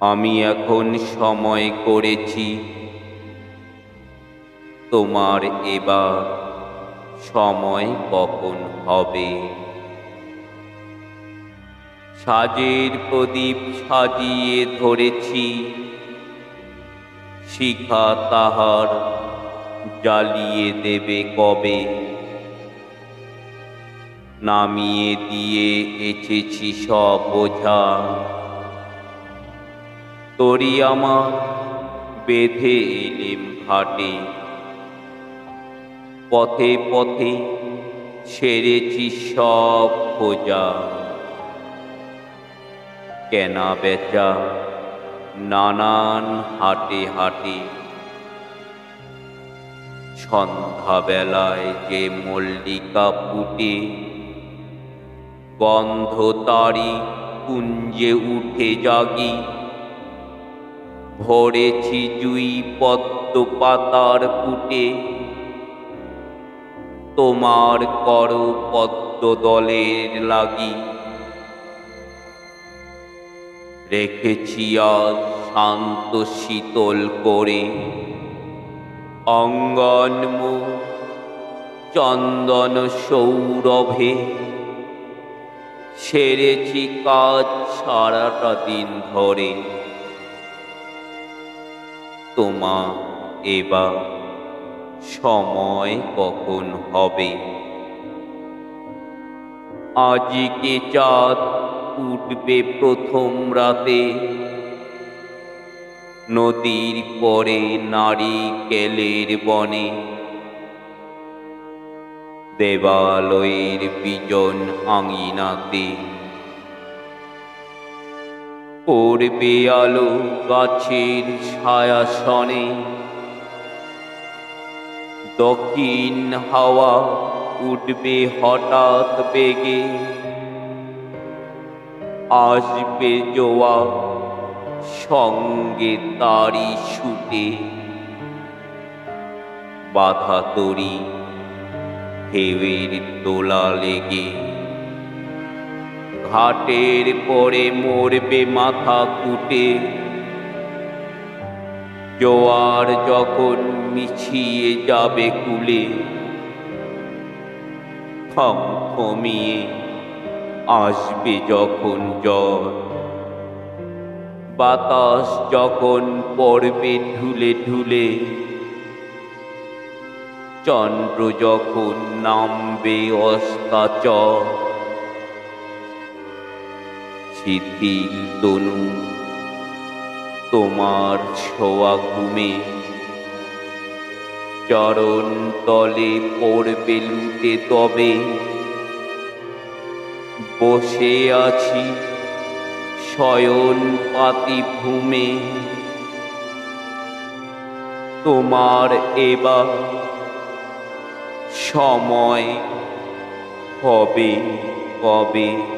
আমি এখন সময় করেছি তোমার এবার সময় কখন হবে? সাজের প্রদীপ সাজিয়ে ধরেছি, শিখা তাহার জ্বালিয়ে দেবে কবে? নামিয়ে দিয়ে এসেছি সব বোঝা। তরি আমার বেঁধে এলেম ঘাটে। পথে পথে সেরেছি সব খোঁজা। কেনা বেচা নানান হাটে হাটে। সন্ধ্যাবেলায় যে মল্লিকা ফুটে, গন্ধ তারি কুঞ্জে উঠে জাগি। ভরেছি জুই পদ্ম পাতার পুটে তোমার কর পদ্ম দলের লাগি। রেখেছি আজ শান্ত শীতল করে। অঙ্গন চন্দন সৌরভে। সেরেছি কাজ সারাটা দিন ধরে। তোমা এবার সময় কখন হবে? আজকে চাঁদ উঠবে প্রথম রাতে। নদীর পরে নারী কেলের বনে। দেবালয়ের বিজন আঙিনাতে। পড়বে আলো গাছের ছায়াসনে। দক্ষিণ হাওয়া উঠবে হঠাৎ বেগে। আসবে জোয়া সঙ্গে তারি ছুটে বাধা তরি ঢেউয়ের তোলা লেগে। ঘাটের পরে মরবে মাথা কুটে। জোয়ার যখন মিছিয়ে যাবে কুলে থম থমিয়ে আসবে যখন জ্বর। বাতাস যখন পড়বে ঢুলে ঢুলে, চন্দ্র যখন নামবে অস্তাচর। শিথিল তনু তোমার ছোঁয়া ঘুমে। চরণ তলে পড়বে লুটে তবে। বসে আছি শয়ন পাতি ভূমে। তোমার এবার সময় হবে কবে?